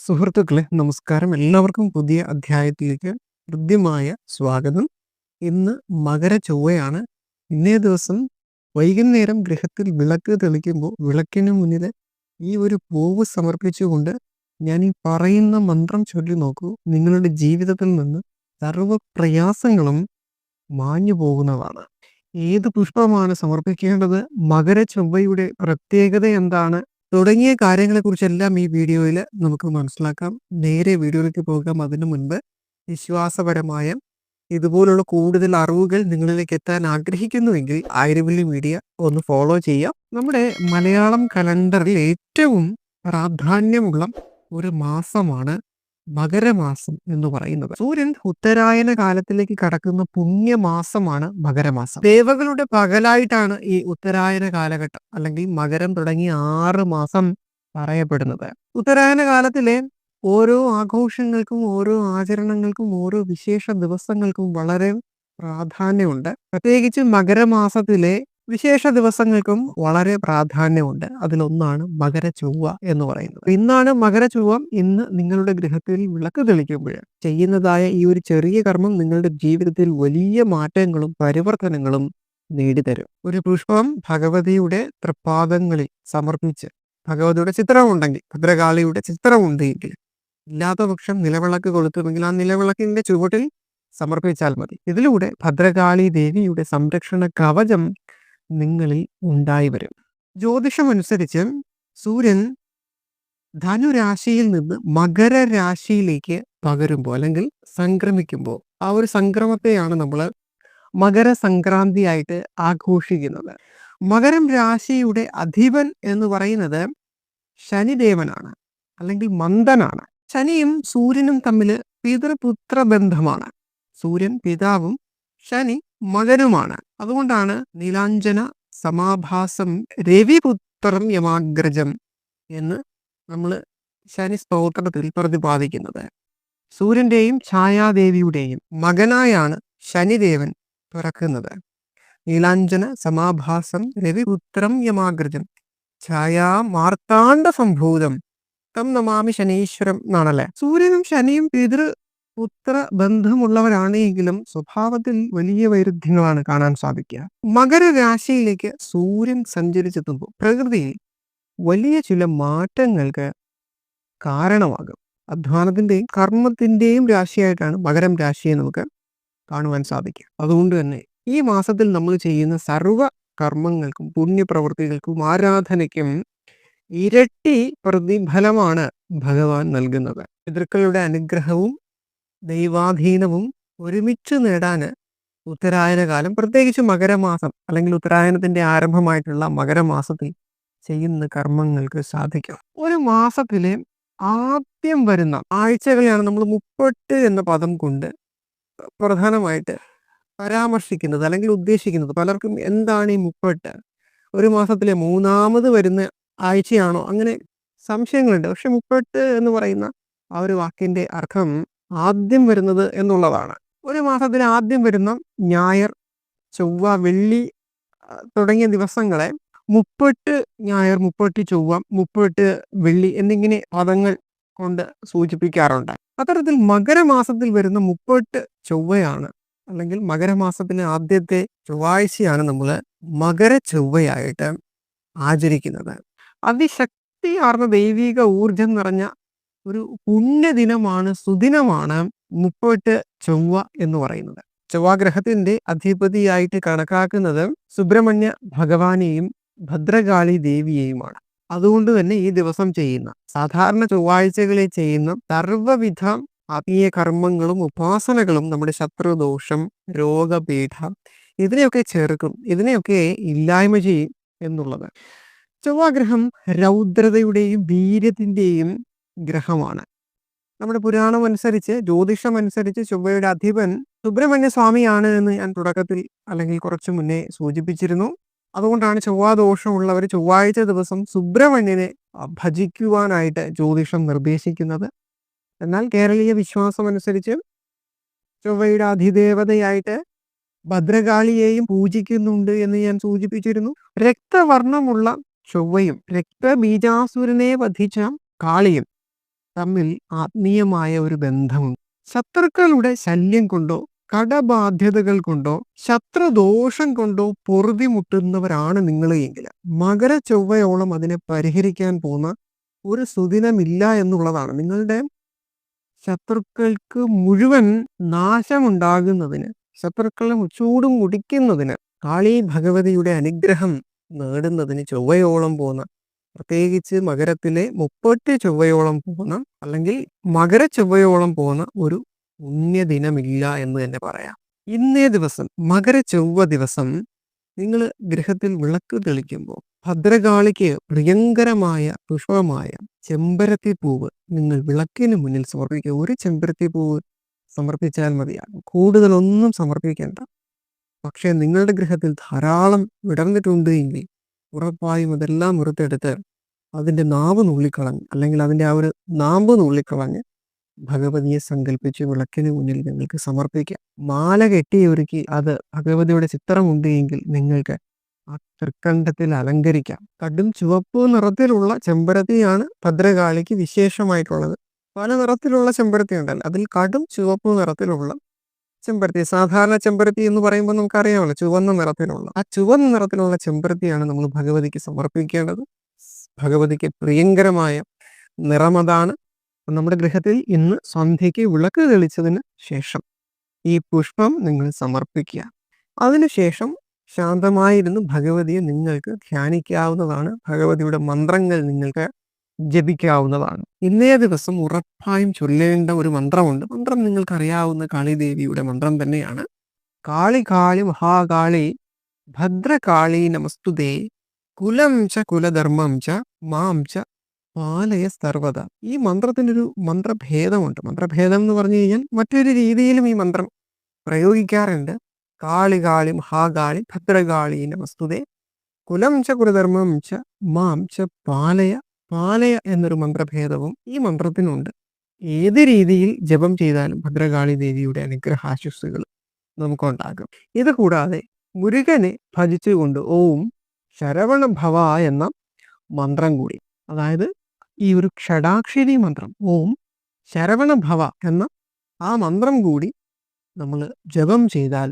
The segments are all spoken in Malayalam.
സുഹൃത്തുക്കളെ നമസ്കാരം. എല്ലാവർക്കും പുതിയ അധ്യായത്തിലേക്ക് ഹൃദ്യമായ സ്വാഗതം. ഇന്ന് മകര ചൊവ്വയാണ്. ഇന്നേ ദിവസം വൈകുന്നേരം ഗൃഹത്തിൽ വിളക്ക് തെളിക്കുമ്പോൾ വിളക്കിന് മുന്നിൽ ഈ ഒരു പൂവ് സമർപ്പിച്ചുകൊണ്ട് ഞാൻ ഈ പറയുന്ന മന്ത്രം ചൊല്ലി നോക്കൂ. നിങ്ങളുടെ ജീവിതത്തിൽ നിന്ന് സർവ പ്രയാസങ്ങളും മാഞ്ഞു പോകുന്നതാണ്. ഏത് പുഷ്പമാണ് സമർപ്പിക്കേണ്ടത്? മകര ചൊവ്വയുടെ പ്രത്യേകത എന്താണ്? തുടങ്ങിയ കാര്യങ്ങളെക്കുറിച്ചെല്ലാം ഈ വീഡിയോയിൽ നമുക്ക് മനസ്സിലാക്കാം. നേരെ വീഡിയോയിലേക്ക് പോകാം. അതിനു മുൻപ് വിശ്വാസപരമായ ഇതുപോലുള്ള കൂടുതൽ അറിവുകൾ നിങ്ങളിലേക്ക് എത്താൻ ആഗ്രഹിക്കുന്നുവെങ്കിൽ ആയിരവല്ലി മീഡിയ ഒന്ന് ഫോളോ ചെയ്യാം. നമ്മുടെ മലയാളം കലണ്ടറിൽ ഏറ്റവും പ്രാധാന്യമുള്ള ഒരു മാസമാണ് മകരമാസം എന്ന് പറയുന്നത്. സൂര്യൻ ഉത്തരായന കാലത്തിലേക്ക് കടക്കുന്ന പുണ്യമാസമാണ് മകരമാസം. ദേവകളുടെ പകലായിട്ടാണ് ഈ ഉത്തരായന കാലഘട്ടം അല്ലെങ്കിൽ മകരം തുടങ്ങി ആറ് മാസം പറയപ്പെടുന്നത്. ഉത്തരായന കാലത്തിലെ ഓരോ ആഘോഷങ്ങൾക്കും ഓരോ ആചരണങ്ങൾക്കും ഓരോ വിശേഷ ദിവസങ്ങൾക്കും വളരെ പ്രാധാന്യമുണ്ട്. പ്രത്യേകിച്ച് മകരമാസത്തിലെ വിശേഷ ദിവസങ്ങൾക്കും വളരെ പ്രാധാന്യമുണ്ട്. അതിലൊന്നാണ് മകര ചൊവ്വ എന്ന് പറയുന്നത്. ഇന്നാണ് മകര ചൊവ്വ ഇന്ന് നിങ്ങളുടെ ഗൃഹത്തിൽ വിളക്ക് തെളിക്കുമ്പോൾ. ചെയ്യുന്നതായ ഈ ഒരു ചെറിയ കർമ്മം നിങ്ങളുടെ ജീവിതത്തിൽ വലിയ മാറ്റങ്ങളും പരിവർത്തനങ്ങളും നേടിത്തരും. ഒരു പുഷ്പം ഭഗവതിയുടെ തൃപ്പാദങ്ങളിൽ സമർപ്പിച്ച് ഭഗവതിയുടെ ചിത്രമുണ്ടെങ്കിൽ ഭദ്രകാളിയുടെ ചിത്രമുണ്ടെങ്കിൽ ഇല്ലാത്ത പക്ഷം നിലവിളക്ക് കൊളുത്തുമെങ്കിൽ ആ നിലവിളക്കിന്റെ ചുവട്ടിൽ സമർപ്പിച്ചാൽ മതി. ഇതിലൂടെ ഭദ്രകാളി ദേവിയുടെ സംരക്ഷണ കവചം നിങ്ങളിൽ ഉണ്ടായി വരും. ജ്യോതിഷമനുസരിച്ച് സൂര്യൻ ധനുരാശിയിൽ നിന്ന് മകര രാശിയിലേക്ക് പകരുമ്പോൾ അല്ലെങ്കിൽ സംക്രമിക്കുമ്പോൾ ആ ഒരു സംക്രമത്തെയാണ് നമ്മൾ മകര മകരസംക്രാന്തിയായിട്ട് ആഘോഷിക്കുന്നത്. മകരം രാശിയുടെ അധിപൻ എന്ന് പറയുന്നത് ശനിദേവനാണ് അല്ലെങ്കിൽ മന്ദനാണ്. ശനിയും സൂര്യനും തമ്മിൽ പിതൃപുത്ര ബന്ധമാണ് സൂര്യൻ പിതാവും ശനി മകനുമാണ്. അതുകൊണ്ടാണ് നീലാഞ്ജന സമാഭാസം രവിപുത്രം യമാഗ്രജം എന്ന് നമ്മൾ ശനി സ്തോത്രത്തിൽ പ്രതിപാദിക്കുന്നത്. സൂര്യന്റെയും ഛായാദേവിയുടെയും മകനായാണ് ശനിദേവൻ പിറക്കുന്നത്. നീലാഞ്ജന സമാഭാസം രവിപുത്രം യമാഗ്രജം. ഛായാ മാർത്താണ്ഡ സംഭൂതം. തം നമാമി ശനീശ്വരം എന്നാണല്ലേ? സൂര്യനും ശനിയും പിതൃ പുത്ര ബന്ധമുള്ളവരാണെങ്കിലും സ്വഭാവത്തിൽ വലിയ വൈരുദ്ധ്യങ്ങളാണ് കാണാൻ സാധിക്കുക. മകരരാശിയിലേക്ക് സൂര്യൻ സഞ്ചരിച്ചെത്തുമ്പോൾ പ്രകൃതിയിൽ വലിയ ചില മാറ്റങ്ങൾക്ക് കാരണമാകും. അധ്വാനത്തിന്റെയും കർമ്മത്തിന്റെയും രാശിയായിട്ടാണ് മകരം രാശിയെ നമുക്ക് കാണുവാൻ സാധിക്കുക. അതുകൊണ്ട് തന്നെ ഈ മാസത്തിൽ നമ്മൾ ചെയ്യുന്ന സർവ കർമ്മങ്ങൾക്കും പുണ്യപ്രവൃത്തികൾക്കും ആരാധനയ്ക്കും ഇരട്ടി പ്രതിഫലമാണ് ഭഗവാൻ നൽകുന്നത്. പിതൃക്കളുടെ അനുഗ്രഹവും ദൈവാധീനവും ഒരുമിച്ച് നേടാൻ ഉത്തരായന കാലം പ്രത്യേകിച്ച് മകരമാസം അല്ലെങ്കിൽ ഉത്തരായനത്തിന്റെ ആരംഭമായിട്ടുള്ള മകരമാസത്തിൽ ചെയ്യുന്ന കർമ്മങ്ങൾക്ക് സാധിക്കും. ഒരു മാസത്തിലെ ആദ്യം വരുന്ന ആഴ്ചകളെയാണ് നമ്മൾ മുപ്പട്ട് എന്ന പദം കൊണ്ട് പ്രധാനമായിട്ട് പരാമർശിക്കുന്നത് അല്ലെങ്കിൽ ഉദ്ദേശിക്കുന്നത് പലർക്കും എന്താണ് ഈ മുപ്പട്ട്? ഒരു മാസത്തിലെ മൂന്നാമത് വരുന്ന ആഴ്ചയാണോ? അങ്ങനെ സംശയങ്ങളുണ്ട്. പക്ഷെ മുപ്പട്ട് എന്ന് പറയുന്ന ആ ഒരു വാക്കിന്റെ അർത്ഥം ആദ്യം വരുന്നത് എന്നുള്ളതാണ്. ഒരു മാസത്തിൽ ആദ്യം വരുന്ന ഞായർ ചൊവ്വ വെള്ളി തുടങ്ങിയ ദിവസങ്ങളെ മുപ്പെട്ട് ഞായർ മുപ്പെട്ട് ചൊവ്വ മുപ്പെട്ട് വെള്ളി എന്നിങ്ങനെ പദങ്ങൾ കൊണ്ട് സൂചിപ്പിക്കാറുണ്ട്. അത്തരത്തിൽ മകരമാസത്തിൽ വരുന്ന മുപ്പെട്ട് ചൊവ്വയാണ് അല്ലെങ്കിൽ മകരമാസത്തിലെ ആദ്യത്തെ ചൊവ്വാഴ്ചയാണ് നമ്മൾ മകര ചൊവ്വയായിട്ട് ആചരിക്കുന്നത്. അതിശക്തിയാർന്ന ദൈവിക ഊർജം നിറഞ്ഞ ഒരു പുണ്യദിനമാണ് സുദിനമാണ് മുപ്പട്ട് ചൊവ്വ എന്ന് പറയുന്നത്. ചൊവ്വാഗ്രഹത്തിന്റെ അധിപതിയായിട്ട് കണക്കാക്കുന്നത് സുബ്രഹ്മണ്യ ഭഗവാനെയും ഭദ്രകാളി ദേവിയെയുമാണ്. അതുകൊണ്ട് തന്നെ ഈ ദിവസം ചെയ്യുന്ന സാധാരണ ചൊവ്വാഴ്ചകളിൽ ചെയ്യുന്ന സർവവിധ ആത്മീയ കർമ്മങ്ങളും ഉപാസനകളും നമ്മുടെ ശത്രുദോഷം രോഗപീഠ ഇതിനെയൊക്കെ ചെറുക്കും ഇതിനെയൊക്കെ ഇല്ലായ്മ ചെയ്യും എന്നുള്ളത്. ചൊവ്വാഗ്രഹം രൗദ്രതയുടെയും വീര്യത്തിന്റെയും ഗ്രഹമാണ്. നമ്മുടെ പുരാണം അനുസരിച്ച് ജ്യോതിഷം അനുസരിച്ച് ചൊവ്വയുടെ അധിപൻ സുബ്രഹ്മണ്യ സ്വാമിയാണ് എന്ന് ഞാൻ തുടക്കത്തിൽ അല്ലെങ്കിൽ കുറച്ചു മുന്നേ സൂചിപ്പിച്ചിരുന്നു. അതുകൊണ്ടാണ് ചൊവ്വാദോഷമുള്ളവർ ചൊവ്വാഴ്ച ദിവസം സുബ്രഹ്മണ്യനെ ഭജിക്കുവാനായിട്ട് ജ്യോതിഷം നിർദ്ദേശിക്കുന്നത്. എന്നാൽ കേരളീയ വിശ്വാസം അനുസരിച്ച് ചൊവ്വയുടെ അധിദേവതയായിട്ട് ഭദ്രകാളിയെയും പൂജിക്കുന്നുണ്ട് എന്ന് ഞാൻ സൂചിപ്പിച്ചിരുന്നു. രക്തവർണമുള്ള ചൊവ്വയും രക്തബീജാസുരനെ വധിച്ച കാളിയും തമ്മിൽ ആത്മീയമായ ഒരു ബന്ധമുണ്ട്. ശത്രുക്കളുടെ ശല്യം കൊണ്ടോ കടബാധ്യതകൾ കൊണ്ടോ ശത്രുദോഷം കൊണ്ടോ പൊറുതിമുട്ടുന്നവരാണ് നിങ്ങൾ എങ്കിൽ. മകര ചൊവ്വയോളം അതിനെ പരിഹരിക്കാൻ പോകുന്ന ഒരു സുദിനമില്ല എന്നുള്ളതാണ്. നിങ്ങളുടെ ശത്രുക്കൾക്ക് മുഴുവൻ നാശമുണ്ടാകുന്നതിന് ശത്രുക്കളെ ചൂടും മുടിക്കുന്നതിന് കാളി ഭഗവതിയുടെ അനുഗ്രഹം നേടുന്നതിന് ചൊവ്വയോളം പോകുന്ന പ്രത്യേകിച്ച് മകരത്തിലെ മുപ്പത്തി ചൊവ്വയോളം പോകുന്ന അല്ലെങ്കിൽ മകര ചൊവ്വയോളം പോകുന്ന ഒരു പുണ്യദിനമില്ല എന്ന് തന്നെ പറയാം. ഇന്നേ ദിവസം മകര ചൊവ്വ ദിവസം നിങ്ങൾ ഗൃഹത്തിൽ വിളക്ക് തെളിക്കുമ്പോൾ ഭദ്രകാളിക്ക് പ്രിയങ്കരമായ പുഷ്പമായ ചെമ്പരത്തി പൂവ് നിങ്ങൾ വിളക്കിന് മുന്നിൽ സമർപ്പിക്കുക. ഒരു ചെമ്പരത്തി പൂവ് സമർപ്പിച്ചാൽ മതിയാകും. കൂടുതലൊന്നും സമർപ്പിക്കേണ്ട. പക്ഷേ നിങ്ങളുടെ ഗൃഹത്തിൽ ധാരാളം വിടർന്നിട്ടുണ്ട് എങ്കിൽ ഉറപ്പായും അതെല്ലാം മുറത്തെടുത്ത് അതിന്റെ നാവ് നുള്ളിക്കളഞ്ഞ് അല്ലെങ്കിൽ അതിന്റെ ആ ഒരു നാമ്പ് നുള്ളിക്കളഞ്ഞ് ഭഗവതിയെ സങ്കല്പിച്ച് വിളക്കിന് മുന്നിൽ നിങ്ങൾക്ക് സമർപ്പിക്കാം. മാല കെട്ടിയൊരുക്കി അത് ഭഗവതിയുടെ ചിത്രമുണ്ട് എങ്കിൽ നിങ്ങൾക്ക് ആ തൃക്കണ്ഠത്തിൽ അലങ്കരിക്കാം. കടും ചുവപ്പ് നിറത്തിലുള്ള ചെമ്പരത്തിയാണ് ഭദ്രകാളിക്ക് വിശേഷമായിട്ടുള്ളത്. പല നിറത്തിലുള്ള ചെമ്പരത്തി ഉണ്ടല്ലോ അതിൽ കടും ചുവപ്പ് നിറത്തിലുള്ള ചെമ്പരത്തി സാധാരണ ചെമ്പരത്തി എന്ന് പറയുമ്പോൾ നമുക്കറിയാമല്ലോ ചുവന്ന നിറത്തിലുള്ള. ആ ചുവന്ന നിറത്തിലുള്ള ചെമ്പരത്തിയാണ് നമ്മൾ ഭഗവതിക്ക് സമർപ്പിക്കേണ്ടത്. ഭഗവതിക്ക് പ്രിയങ്കരമായ നിറമതാണ്. നമ്മുടെ ഗൃഹത്തിൽ ഇന്ന് സന്ധ്യയ്ക്ക് വിളക്ക് തെളിച്ചതിന് ശേഷം ഈ പുഷ്പം നിങ്ങൾ സമർപ്പിക്കുക. അതിനുശേഷം ശാന്തമായിരുന്നു ഭഗവതിയെ നിങ്ങൾക്ക് ധ്യാനിക്കാവുന്നതാണ്. ഭഗവതിയുടെ മന്ത്രങ്ങൾ നിങ്ങൾക്ക് ജപിക്കാവുന്നതാണ്. ഇന്നേ ദിവസം ഉറപ്പായും ചൊല്ലേണ്ട ഒരു മന്ത്രമുണ്ട്. മന്ത്രം നിങ്ങൾക്ക് അറിയാവുന്ന കാളിദേവിയുടെ മന്ത്രം തന്നെയാണ്. കാളി കാളി മഹാകാളി ഭദ്രകാളി നമസ്തുതേ. കുലം ച കുലധർമ്മം ച മാം ച പാലയ സർവത. ഈ മന്ത്രത്തിനൊരു മന്ത്രഭേദമുണ്ട്. മന്ത്രഭേദം എന്ന് പറഞ്ഞു കഴിഞ്ഞാൽ മറ്റൊരു രീതിയിലും ഈ മന്ത്രം പ്രയോഗിക്കാറുണ്ട്. കാളി കാളി മഹാകാളി ഭദ്രകാളി നമസ്തുതേ. കുലം ച കുലധർമ്മം ച മാം ച പാലയ പാലയ എന്നൊരു മന്ത്രഭേദവും ഈ മന്ത്രത്തിനുണ്ട്. ഏത് രീതിയിൽ ജപം ചെയ്താലും ഭദ്രകാളി ദേവിയുടെ അനുഗ്രഹാശുസുകൾ നമുക്കുണ്ടാകും. ഇത് കൂടാതെ മുരുകനെ ഭജിച്ചുകൊണ്ട് ഓം ശരവണ ഭവ എന്ന മന്ത്രം കൂടി അതായത് ഈ ഒരു ക്ഷടാക്ഷരി മന്ത്രം ഓം ശരവണ ഭവ എന്ന ആ മന്ത്രം കൂടി നമ്മൾ ജപം ചെയ്താൽ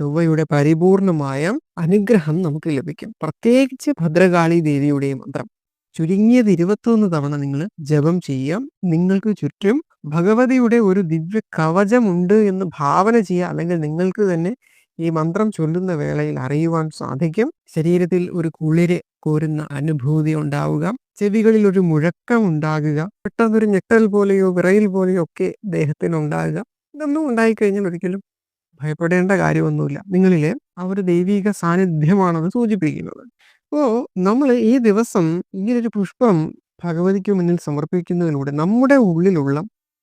ചൊവ്വയുടെ പരിപൂർണമായ അനുഗ്രഹം നമുക്ക് ലഭിക്കും. പ്രത്യേകിച്ച് ഭദ്രകാളി ദേവിയുടെ മന്ത്രം. ചുരുങ്ങിയത് ഇരുപത്തൊന്ന് തവണ നിങ്ങൾ ജപം ചെയ്യാം നിങ്ങൾക്ക് ചുറ്റും ഭഗവതിയുടെ ഒരു ദിവ്യ കവചമുണ്ട് എന്ന് ഭാവന ചെയ്യുക. അല്ലെങ്കിൽ നിങ്ങൾക്ക് തന്നെ ഈ മന്ത്രം ചൊല്ലുന്ന വേളയിൽ അറിയുവാൻ സാധിക്കും. ശരീരത്തിൽ ഒരു കുളിര് കോരുന്ന അനുഭൂതി ഉണ്ടാവുക. ചെവികളിൽ ഒരു മുഴക്കം ഉണ്ടാകുക. പെട്ടെന്നൊരു ഞെട്ടൽ പോലെയോ വിറയിൽ പോലെയോ ഒക്കെ ദേഹത്തിന് ഉണ്ടാകുക. ഇതൊന്നും ഉണ്ടായിക്കഴിഞ്ഞാൽ ഒരിക്കലും ഭയപ്പെടേണ്ട കാര്യമൊന്നുമില്ല. നിങ്ങളിലെ ആ ഒരു ദൈവിക സാന്നിധ്യമാണത് സൂചിപ്പിക്കുന്നത്. അപ്പോൾ നമ്മൾ ഈ ദിവസം ഇങ്ങനൊരു പുഷ്പം ഭഗവതിക്ക് മുന്നിൽ സമർപ്പിക്കുന്നതിലൂടെ നമ്മുടെ ഉള്ളിലുള്ള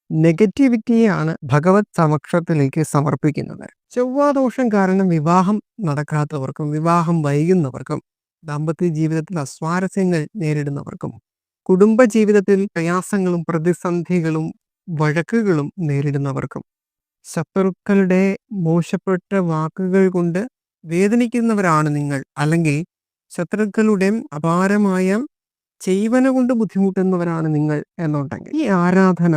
നെഗറ്റിവിറ്റിയാണ് ഭഗവത് സമക്ഷത്തിലേക്ക് സമർപ്പിക്കുന്നത്. ചൊവ്വാദോഷം കാരണം വിവാഹം നടക്കാത്തവർക്കും വിവാഹം വൈകുന്നവർക്കും ദാമ്പത്യ ജീവിതത്തിൽ അസ്വാരസ്യങ്ങൾ നേരിടുന്നവർക്കും കുടുംബ ജീവിതത്തിൽ പ്രയാസങ്ങളും പ്രതിസന്ധികളും വഴക്കുകളും നേരിടുന്നവർക്കും ശത്രുക്കളുടെ മോശപ്പെട്ട വാക്കുകൾ കൊണ്ട് വേദനിക്കുന്നവരാണ് നിങ്ങൾ. അല്ലെങ്കിൽ ശത്രുക്കളുടെ അപാരമായ ചെയ്വന കൊണ്ട് ബുദ്ധിമുട്ടുന്നവരാണ് നിങ്ങൾ എന്നുണ്ടെങ്കിൽ ഈ ആരാധന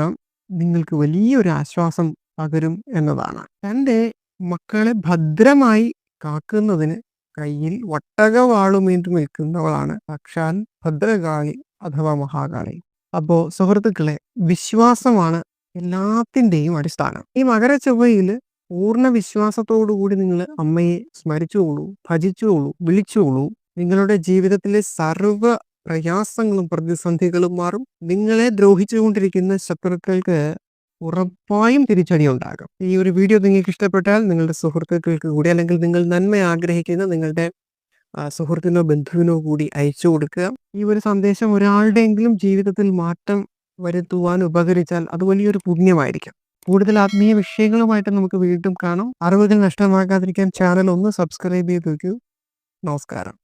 നിങ്ങൾക്ക് വലിയൊരു ആശ്വാസം പകരും എന്നതാണ്. തന്റെ മക്കളെ ഭദ്രമായി കാക്കുന്നതിന് കയ്യിൽ വട്ടകവാളുമേന്തി നിൽക്കുന്നവളാണ് സാക്ഷാൽ ഭദ്രകാളി അഥവാ മഹാകാളി. അപ്പോ സുഹൃത്തുക്കളെ വിശ്വാസമാണ് എല്ലാത്തിന്റെയും അടിസ്ഥാനം. ഈ മകര ചൊവ്വയിൽ പൂർണ വിശ്വാസത്തോടു കൂടി നിങ്ങൾ അമ്മയെ സ്മരിച്ചോളൂ ഭജിച്ചോളൂ വിളിച്ചുകൊള്ളൂ. നിങ്ങളുടെ ജീവിതത്തിലെ സർവ പ്രയാസങ്ങളും പ്രതിസന്ധികളും മാറും. നിങ്ങളെ ദ്രോഹിച്ചുകൊണ്ടിരിക്കുന്ന ശത്രുക്കൾക്ക് ഉറപ്പായും തിരിച്ചടി ഉണ്ടാകും ഈ ഒരു വീഡിയോ നിങ്ങൾക്ക് ഇഷ്ടപ്പെട്ടാൽ നിങ്ങളുടെ സുഹൃത്തുക്കൾക്ക് കൂടി അല്ലെങ്കിൽ നിങ്ങൾ നന്മ ആഗ്രഹിക്കുന്ന നിങ്ങളുടെ സുഹൃത്തിനോ ബന്ധുവിനോ കൂടി അയച്ചു കൊടുക്കുക. ഈ ഒരു സന്ദേശം ഒരാളുടെയെങ്കിലും ജീവിതത്തിൽ മാറ്റം വരുത്തുവാൻ ഉപകരിച്ചാൽ അത് വലിയൊരു പുണ്യമായിരിക്കും. കൂടുതൽ ആത്മീയ വിഷയങ്ങളുമായിട്ട് നമുക്ക് വീണ്ടും കാണാം. അറിവുകൾ നഷ്ടമാകാതിരിക്കാൻ ചാനൽ ഒന്ന് സബ്സ്ക്രൈബ് ചെയ്ത് വയ്ക്കൂ നമസ്കാരം.